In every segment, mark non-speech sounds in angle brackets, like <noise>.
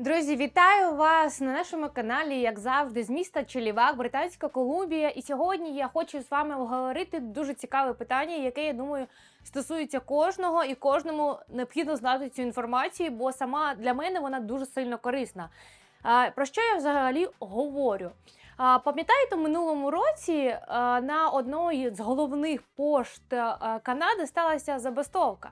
Друзі, вітаю вас на нашому каналі, як завжди, з міста Челівак, Британська Колумбія. І сьогодні я хочу з вами обговорити дуже цікаве питання, яке я думаю стосується кожного, і кожному необхідно знати цю інформацію, бо сама для мене вона дуже сильно корисна. Про що я взагалі говорю? Пам'ятаєте, в минулому році на одної з головних пошт Канади сталася забастовка.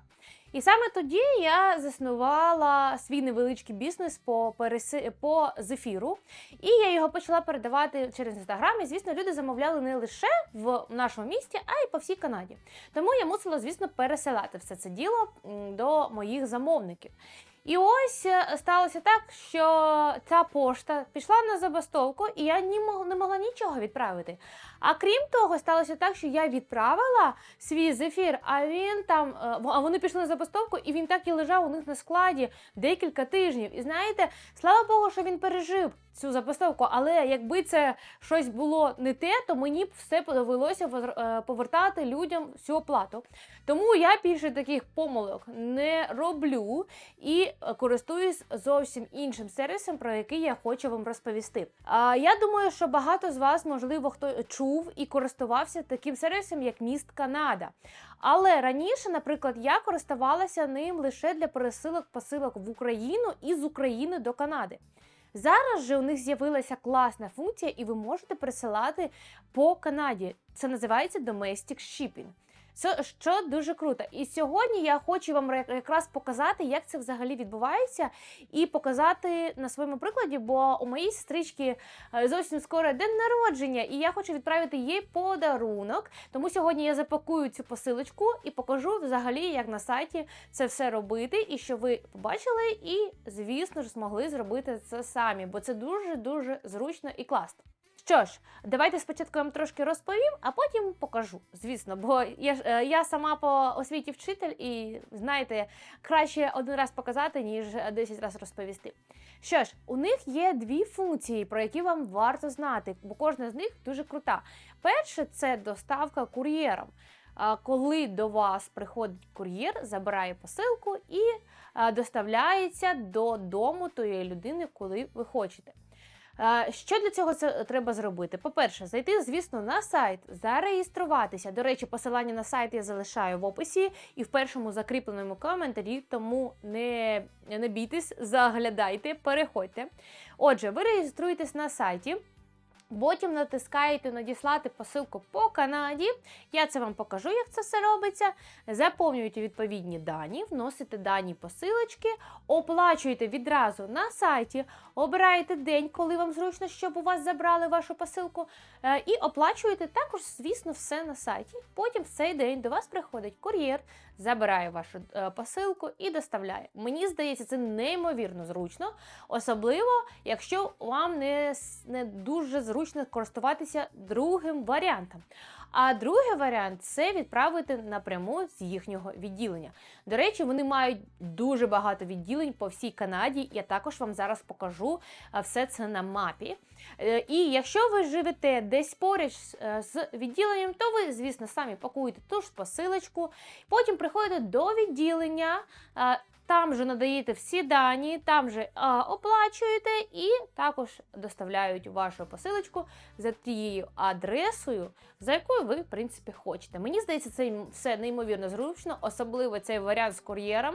І саме тоді я заснувала свій невеличкий бізнес по переси... по зефіру, і я його почала передавати через інстаграм. І звісно, люди замовляли не лише в нашому місті, а й по всій Канаді. Тому я мусила, звісно, пересилати все це діло до моїх замовників. І ось е, сталося так, що ця пошта пішла на забастовку, і я не могла нічого відправити. А крім того, сталося так, що я відправила свій зефір, а він там, е, а вони пішли на забастовку, і він так і лежав у них на складі декілька тижнів. І знаєте, слава Богу, що він пережив цю забастовку. Але якби це щось було не те, то мені б все довелося е, повертати людям всю оплату. Тому я більше таких помилок не роблю і користуюсь зовсім іншим сервісом, про який я хочу вам розповісти. А я думаю, що багато з вас, можливо, хто чув і користувався таким сервісом, як Міст Канада. Але раніше, наприклад, я користувалася ним лише для пересилок посилок в Україну і з України до Канади. Зараз же у них з'явилася класна функція, і ви можете пересилати по Канаді. Це називається Domestic Shipping. Що дуже круто. І сьогодні я хочу вам якраз показати, як це взагалі відбувається, і показати на своєму прикладі, бо у моїй сестрички е, зовсім скоро день народження, і я хочу відправити їй подарунок. Тому сьогодні я запакую цю посилочку і покажу взагалі, як на сайті це все робити, і що ви побачили, і звісно ж змогли зробити це самі, бо це дуже дуже зручно і класно. Що ж, давайте спочатку я вам трошки розповім, а потім покажу. Звісно, бо я е, я сама по освіті вчитель, і знаєте, краще один раз показати, ніж 10 разів розповісти. Що ж, у них є дві функції, про які вам варто знати, бо кожна з них дуже крута. Перше це доставка кур'єром. Коли до вас приходить кур'єр, забирає посилку і доставляється додому тої людини, коли ви хочете. Е, Що для цього це треба зробити? По-перше, зайти, звісно, на сайт, зареєструватися. До речі, посилання на сайт я залишаю в описі і в першому закріпленому коментарі, тому не, не бійтесь, заглядайте, переходьте. Отже, ви реєструєтесь на сайті. Потім натискаєте надіслати посилку по Канаді. Я це вам покажу, як це все робиться. Заповнюєте відповідні дані, вносите дані посилочки, оплачуєте відразу на сайті, обираєте день, коли вам зручно, щоб у вас забрали вашу посилку, е, і оплачуєте також, звісно, все на сайті. Потім в цей день до вас приходить кур'єр, забирає вашу е, посилку і доставляє. Мені здається, це неймовірно зручно, особливо, якщо вам не, не дуже зручно користуватися другим варіантом. А другий варіант це відправити напряму з їхнього відділення. До речі, вони мають дуже багато відділень по всій Канаді. Я також вам зараз покажу все це на мапі. Е, І якщо ви живете десь поруч е, з відділенням, то ви, звісно, самі пакуєте ту ж посилочку, потім приходите до відділення. е, Там же надаєте всі дані, там же оплачуєте і також доставляють вашу посилочку за тією адресою, за якою ви, в принципі, хочете. Мені здається, це все неймовірно зручно, особливо цей варіант з кур'єром.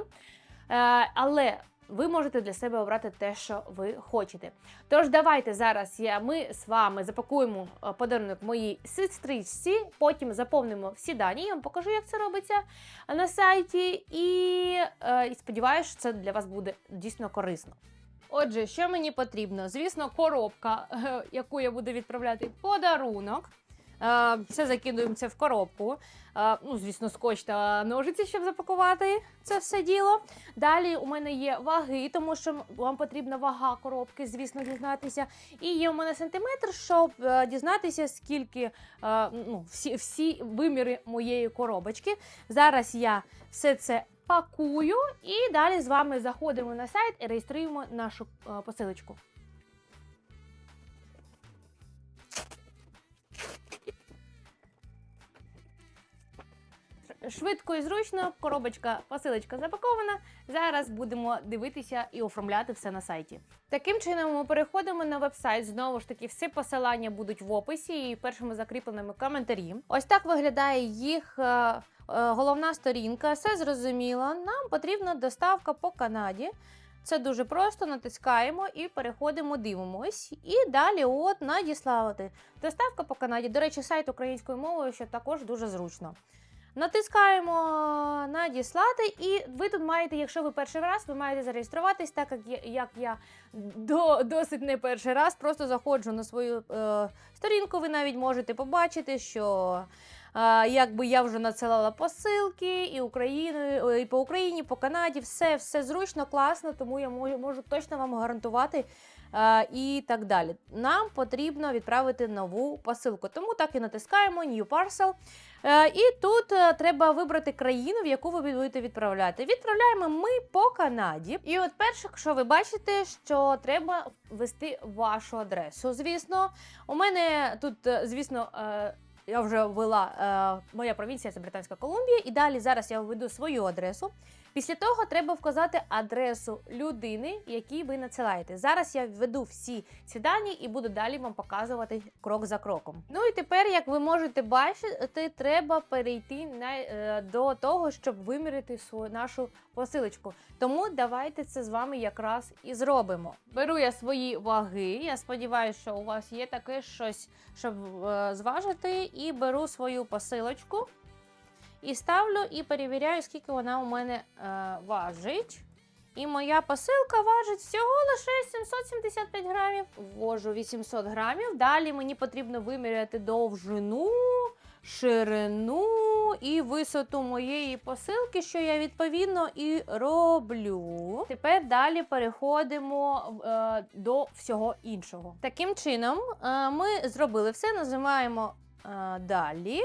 Але ви можете для себе обрати те, що ви хочете. Тож давайте зараз я, ми з вами запакуємо е, подарунок моїй сестричці, потім заповнимо всі дані. Я вам покажу, як це робиться на сайті, і, е, і сподіваюся, що це для вас буде дійсно корисно. Отже, що мені потрібно? Звісно, коробка, е, <laughs> яку я буду відправляти подарунок. Е, Все закидуємо це в коробку. Е, Ну, звісно, скотч та ножиці, щоб запакувати це все діло. Далі у мене є ваги, тому що вам потрібна вага коробки, звісно, дізнатися. І є у мене сантиметр, щоб е, дізнатися, скільки ну, всі, всі виміри моєї коробочки. Зараз я все це пакую і далі з вами заходимо на сайт і реєструємо нашу посилочку. Швидко і зручно, коробочка, посилочка запакована. Зараз будемо дивитися і оформляти все на сайті. Таким чином, ми переходимо на веб-сайт. Знову ж таки, всі посилання будуть в описі і першими закріпленими коментарі. Ось так виглядає їх е, е, головна сторінка. Все зрозуміло. Нам потрібна доставка по Канаді. Це дуже просто, натискаємо і переходимо, дивимось. І далі от надіслати. Доставка по Канаді. До речі, сайт українською мовою, що також дуже зручно. Натискаємо надіслати, і ви тут маєте, якщо ви перший раз, ви маєте зареєструватись, так як я, як я до, досить не перший раз, просто заходжу на свою е, сторінку, ви навіть можете побачити, що е, якби я вже надсилала посилки і Україною, і по Україні, по Канаді, все, все зручно, класно, тому я можу, можу точно вам гарантувати. Е, І так далі. Нам потрібно відправити нову посилку. Тому так і натискаємо New Parcel. Е, І тут е, треба вибрати країну, в яку ви будете відправляти. Відправляємо ми по Канаді. І от перше, що ви бачите, що треба ввести вашу адресу. Звісно, у мене тут, звісно. Я вже ввела моя провінція це Британська Колумбія, і далі зараз я введу свою адресу. Після того треба вказати адресу людини, якій ви надсилаєте. Зараз я введу всі ці дані і буду далі вам показувати крок за кроком. Ну і тепер, як ви можете бачити, треба перейти на, е, до того, щоб вимірити свою нашу посилочку. Тому давайте це з вами якраз і зробимо. Беру я свої ваги. Я сподіваюся, що у вас є таке щось, щоб е, зважити, і беру свою посилочку. І ставлю і перевіряю, скільки вона у мене е, важить. І моя посилка важить всього лише 775 грамів. Ввожу 800 грамів. Далі мені потрібно виміряти довжину, ширину і висоту моєї посилки, що я відповідно і роблю. Тепер далі переходимо е, до всього іншого. Таким чином, е, ми зробили все, нажимаємо е, далі.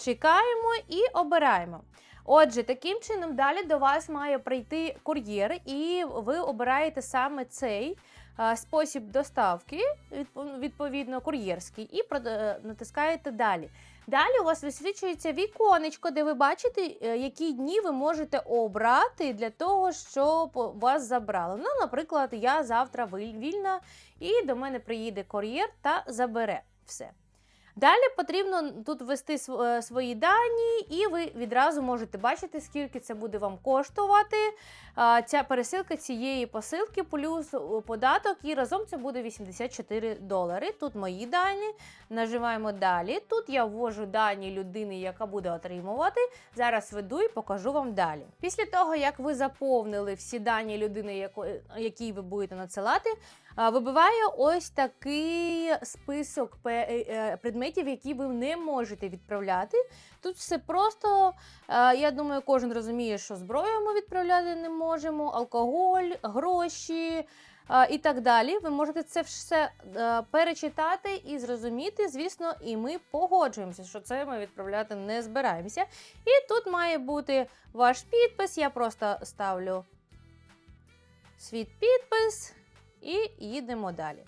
Чекаємо і обираємо. Отже, таким чином далі до вас має прийти кур'єр, і ви обираєте саме цей е, спосіб доставки, відповідно, кур'єрський, і е, натискаєте далі. Далі у вас висвічується віконечко, де ви бачите, е, які дні ви можете обрати для того, щоб вас забрали. Ну, наприклад, я завтра вільна, і до мене приїде кур'єр та забере все. Далі потрібно тут ввести е, свої дані, і ви відразу можете бачити, скільки це буде вам коштувати. Ця пересилка цієї посилки плюс е, податок, і разом це буде 84 долари. Тут мої дані. Нажимаємо далі. Тут я ввожу дані людини, яка буде отримувати. Зараз веду і покажу вам далі. Після того, як ви заповнили всі дані людини, яко- якій ви будете надсилати, вибиває ось такий список е, е, предметів, які ви не можете відправляти. Тут все просто. Я думаю, кожен розуміє, що зброю ми відправляти не можемо, алкоголь, гроші. І так далі. Ви можете це все е, перечитати і зрозуміти. Звісно, і ми погоджуємося, що це ми відправляти не збираємося. І тут має бути ваш підпис. Я просто ставлю свій підпис і їдемо далі.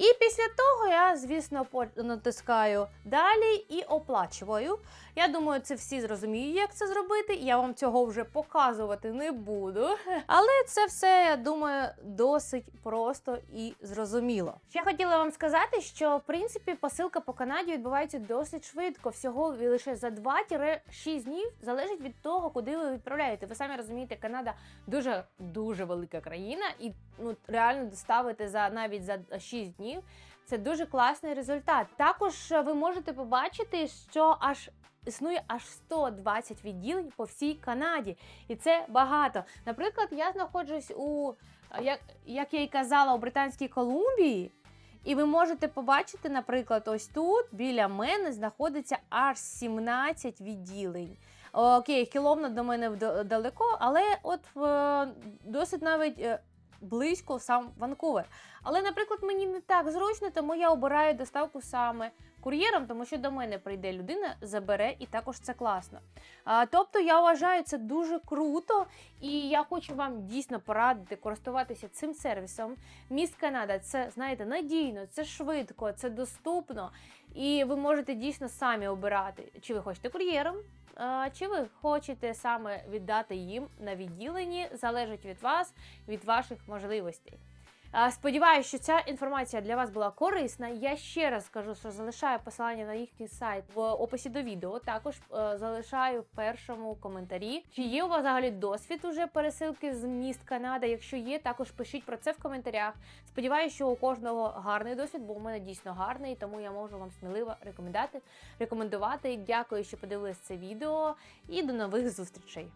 І після того я, звісно, натискаю далі і оплачую. Я думаю, це всі зрозуміють, як це зробити. Я вам цього вже показувати не буду. <laughs> Але це все, я думаю, досить просто і зрозуміло. Ще хотіла вам сказати, що в принципі посилка по Канаді відбувається досить швидко, всього лише за 2-6 днів, залежить від того, куди ви відправляєте. Ви самі розумієте, Канада дуже дуже велика країна, і ну реально доставити за навіть за 6 днів. Це дуже класний результат. Також е, ви можете побачити, що аж існує аж 120 відділень по всій Канаді, і це багато. Наприклад, я знаходжусь у як, як я й казала, у Британській Колумбії. І ви можете побачити, наприклад, ось тут біля мене знаходиться аж 17 відділень. Окей, кіловно до мене далеко, але от е, досить навіть е, близько сам Ванкувер. Але, наприклад, мені не так зручно, тому я обираю доставку саме кур'єром, тому що до мене прийде людина, забере, і також це класно. А, тобто я вважаю це дуже круто, і я хочу вам дійсно порадити користуватися цим сервісом. Міст Канада це знаєте надійно, це швидко, це доступно, і ви можете дійсно самі обирати, чи ви хочете кур'єром. Чи ви хочете саме віддати їм на відділенні, залежить від вас, від ваших можливостей. А, Сподіваюся, що ця інформація для вас була корисна. Я ще раз скажу, що залишаю посилання на їхній сайт в описі до відео. Також е, залишаю в першому коментарі. Чи є у вас взагалі досвід уже пересилки з міст Канада? Якщо є, також пишіть про це в коментарях. Сподіваюся, що у кожного гарний досвід, бо у мене дійсно гарний, тому я можу вам сміливо рекомендувати. Рекомендувати. Дякую, що подивились це відео, і до нових зустрічей.